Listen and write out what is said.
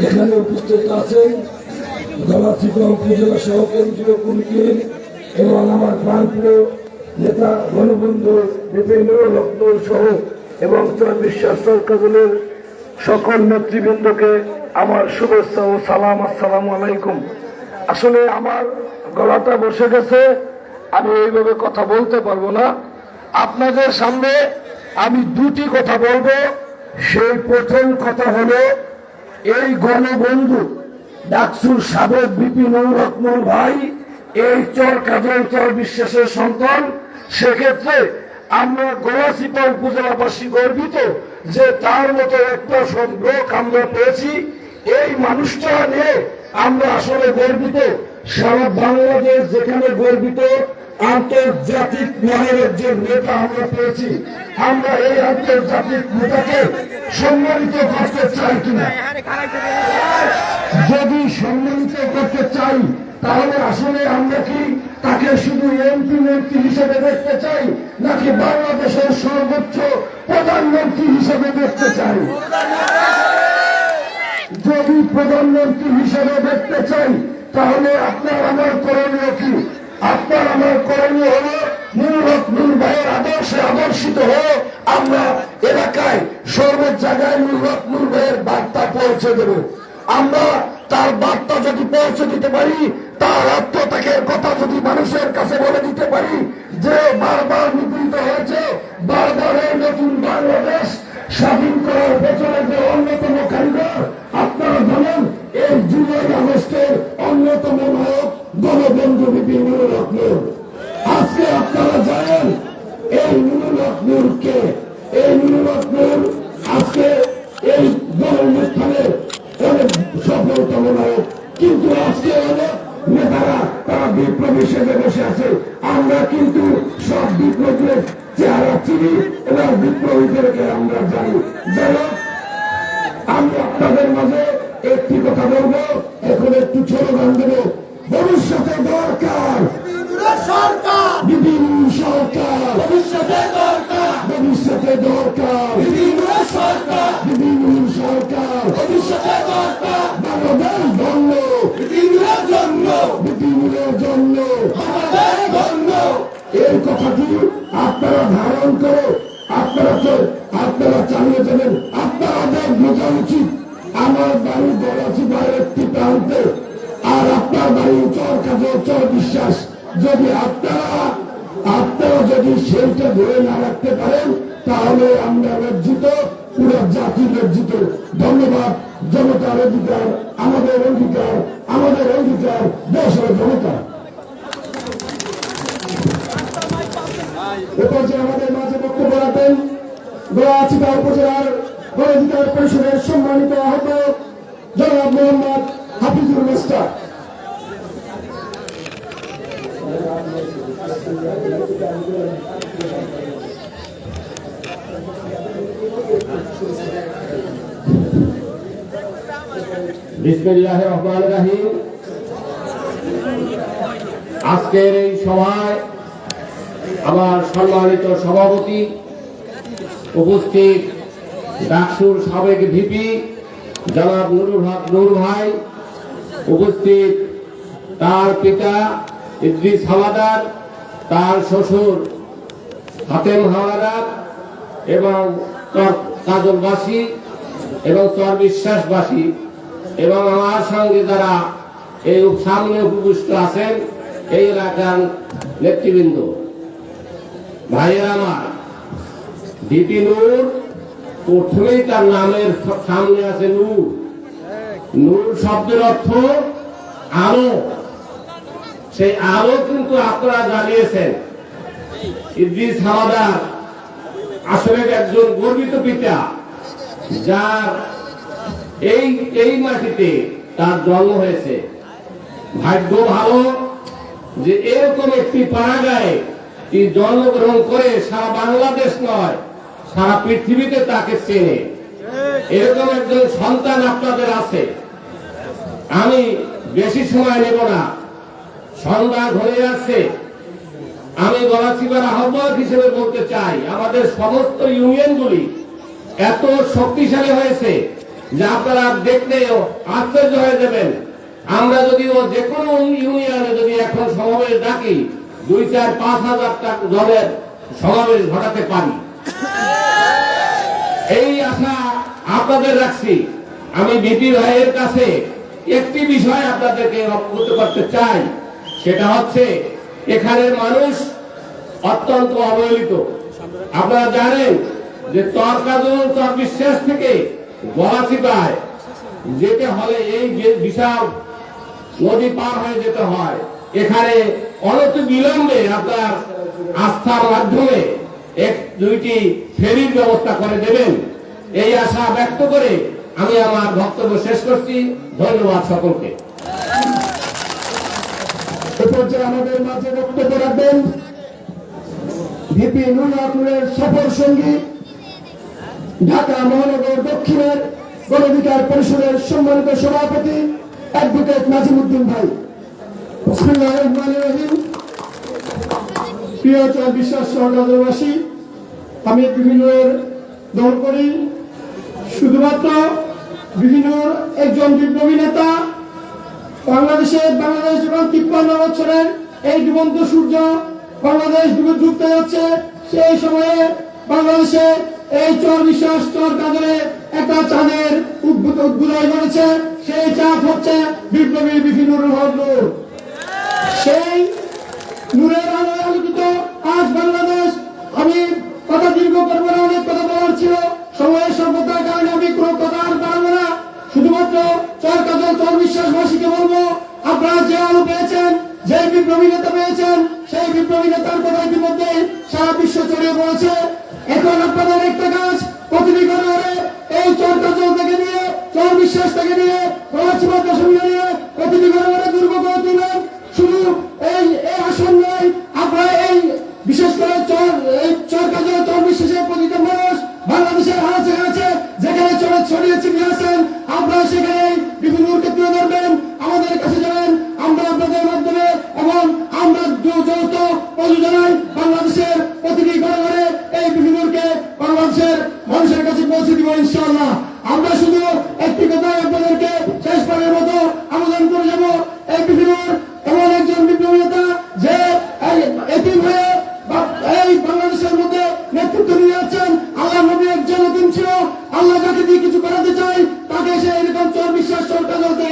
এখানে উপস্থিত আমার সহ এবং সকল নেতৃবৃন্দকে আমার শুভেচ্ছা ও সালাম, আসসালামু আলাইকুম। আসলে আমার গলাটা বসে গেছে। আমি এইভাবে কথা বলতে পারব না। আপনাদের সামনে আমি দুটি কথা বলব। সেই প্রথম কথা হলো, এই গণবন্ধু ডাকসুর সাবেক বিপিন রত্ন ভাই, এই চর কাজল চর বিশ্বাসের সন্তান, সেক্ষেত্রে আমরা গলাচিপা উপজেলাবাসী গর্বিত যে তার মতো একটা লোক আমরা পেয়েছি। এই মানুষটা নিয়ে আমরা আসলে গর্বিত। সারা বাংলাদেশ যেখানে গর্বিত আন্তর্জাতিক মনের একজন নেতা আমরা পেয়েছি, আমরা এই আন্তর্জাতিক নেতাকে সম্মানিত করতে চাই কিনা? যদি সম্মানিত করতে চাই, তাহলে আসলে আমরা কি তাকে শুধু এমপি মন্ত্রী হিসেবে দেখতে চাই, নাকি বাংলাদেশের সর্বোচ্চ প্রধানমন্ত্রী হিসেবে দেখতে চাই? যদি প্রধানমন্ত্রী হিসেবে দেখতে চাই, তাহলে আপনার আমার করণীয় কি? আপনার আমার করণীয় হলো নুরুল নুর ভাইয়ের আদর্শে আদর্শিত হয়ে আমরা এলাকায় সর্ব জায়গায় নুরুল নুর ভাইয়ের বার্তা পৌঁছে দেব। আমরা তার বার্তা যদি পৌঁছে দিতে পারি, তার আত্মত্যাগের কথা যদি মানুষের কাছে বলে দিতে পারি, যে বারবার নিপীড়িত হয়েছে, বারবার নতুন এই আজকে এই গণঅনুষ্ঠানের অনেক সফলতম নায়ক কিন্তু আজকে অনেক নেতারা তারা বিপ্লবী সেজে বসে আছে। আমরা কিন্তু সব বিপ্লবীদের চেহারা চিনি এবং বিপ্লবীদেরকে আমরা জানি। যাই আমি আপনাদের মাঝে একটি কথা বলব। এখন একটু ছোট গান দেবো। ভবিষ্যতে দরকার। সরকার। বিভিন্ন সরকার। ভবিষ্যতে ভবিষ্যতে দরকার। বিভিন্ন সরকার। বিভিন্ন সরকার ভবিষ্যতে দরকার বাংলাদেশ ধন্য বিভিন্ন জন্য। বিপিনের জন্য। আমাদের জন্য এই কথাটি আপনারা ধারণ করে, আপনারা আপনারা চালিয়ে যাবেন। আপনাদের বোঝা উচিত। আমার বাড়ি গলাচি বাইরে একটি প্রান্তে। আর আপনার বাড়ি চর কাজে চর বিশ্বাস। যদি আপনারা আপনারা যদি সেইটা ধরে না রাখতে পারেন তাহলে আমরা লজ্জিত, পুরো জাতি লজ্জিত। ধন্যবাদ, জনতার অধিকার, আমাদের অধিকার আমাদের অধিকার, দেশের জনতা। যে আমাদের মাঝে বক্তব্য রাখবেন গোয়াচিতা উপজেলার গণঅধিকার পরিষদের সম্মানিত আহত জনাব মোহাম্মদ হাফিজুল মাস্টার। আজকের এই সভায় আমার সম্মানিত সভাপতি উপস্থিত ডাকসুর সাবেক ভিপি জনাব নুরুল হক নুর ভাই, উপস্থিত তার পিতা ইদ্রিস হাওয়াদার, তার শ্বশুর হাতেম হাওয়াদার এবং চর কাজলবাসী এবং চর বিশ্বাসবাসী এবং আমার সঙ্গে যারা এই সামনে উপবিষ্ট আছেন এই এলাকার নেতৃবৃন্দ, ভাইয়ের আমার, ডিপি নূর, প্রথমেই তার নামের সামনে আছে নূর। নূর শব্দের অর্থ আলো। সেই আলো কিন্তু আপনারা জানিয়েছেন। ইদ্রিস হাওয়াদার আসলে একজন গর্বিত পিতা, যার এই এই মাটিতে তার জন্ম হয়েছে। ভাগ্য ভালো যে এরকম একটি পাড়াগায় তিনি জন্মগ্রহণ করে সারা বাংলাদেশ নয়, সারা পৃথিবীতে তাকে চেনে। এরকম একজন সন্তান আপনাদের আছে। আমি বেশি সময় নেব না। সন্ধ্যা ঘরে আসছে। আমি গলাচিপার আহ্বায়ক হিসেবে বলতে চাই, আমাদের সমস্ত ইউনিয়নগুলি এত শক্তিশালী হয়েছে যে আপনারা দেখলেও আশ্চর্য হয়ে যাবেন। আমরা যদি ও যে কোনো ইউনিয়নে যদি এখন সমাবেশ ডাকি, দুই চার পাঁচ হাজার টাকা সমাবেশ ঘটাতে পারি। এই আশা আপনাদের রাখছি। আমি বিপি ভাইয়ের কাছে একটি বিষয় আপনাদেরকে অবগত করতে চাই, সেটা হচ্ছে এখানের মানুষ অত্যন্ত অবহেলিত। আপনারা জানেন যে তরকাজল চর বিশ্বাস থেকে গলাচিপায় যেতে হলে এই বিশাল নদী পার হয়ে যেতে হয়। এখানে অনত বিলম্বে আপনার আস্থার মাধ্যমে এক, দুইটি ফেরির ব্যবস্থা করে দেবেন। এই আশা ব্যক্ত করে আমি আমার বক্তব্য শেষ করছি। ধন্যবাদ সকলকে। পর্যায়ে আমাদের মাঝে বক্তব্য রাখবেন। ভিপি সফর সঙ্গী, ঢাকা মহানগর দক্ষিণের পরিষদের সম্মানিত সভাপতি অ্যাডভোকেট নাজিমুদ্দিন ভাই। প্রিয় বিশ্বাস আমি বিভিন্ন শুধুমাত্র বিভিন্ন একজন বিপ্লবী নেতা বাংলাদেশে বাংলাদেশ যখন তিপ্পান্ন বছরের এই ডুবন্ত সূর্য বাংলাদেশ ডুবে ডুবতে যাচ্ছে, সেই সময়ে বাংলাদেশে এই চর বিশ্বাস চর কাজরে একটা চাঁদের উদ্ভূত উদ্ভুদয় করেছে। সেই চাঁদ হচ্ছে বিপ্লবী বিভিন্ন নূর সেই নূরের আলোয় আলোকিত, আজ বাংলাদেশ, আমি কথা দীর্ঘ করব অনেক কথা বলার ছিল। সময়ের স্বল্পতার কারণে আমি কোনো কথা আর পারব না শুধুমাত্র চর কাজল চর বিশ্বাসবাসীকে বলব, আপনারা যে আলো পেয়েছেন, যে বিপ্লবী নেতা পেয়েছেন, সেই বিপ্লবী নেতার কথা ইতিমধ্যে সারা বিশ্ব ছড়িয়ে পড়েছে। এখন আপনাদের একটা কাজ, প্রতিটি ঘরে এই চর কাজল থেকে নিয়ে, চর বিশ্বাস থেকে নিয়ে সঙ্গে নিয়ে প্রতিটি দুর্গ করে তুলবেন। শুধু এই এই আসন নয়, আপনারা এই, বিশেষ করে চর, এই চর কাজে চর বিশেষের প্রতিটা মানুষ বাংলাদেশের হারাছে হারাছে যেখানে চরে ছড়িয়ে যৌথ প্রযোজনায় বাংলাদেশের প্রতিটি ঘরে এই বিভিন্নকে বাংলাদেশের মানুষের কাছে পৌঁছে দিব ইনশাআল্লাহ। আমরা শুধু একটি কথা আপনাদেরকে শেষবারের মতো আবেদন করে যাব, এই বিভিন্নর এমন একজন বিপ্লবী নেতা যে এতিম হয়ে এই বাংলাদেশের মধ্যে নেতৃত্ব নিয়ে যাচ্ছেন আল্লাহ নবী একজন ছিল। আল্লাহ যাকে দিয়ে কিছু করাতে চাই তাকে সে এরকম চর বিশ্বাস সরকার উঠে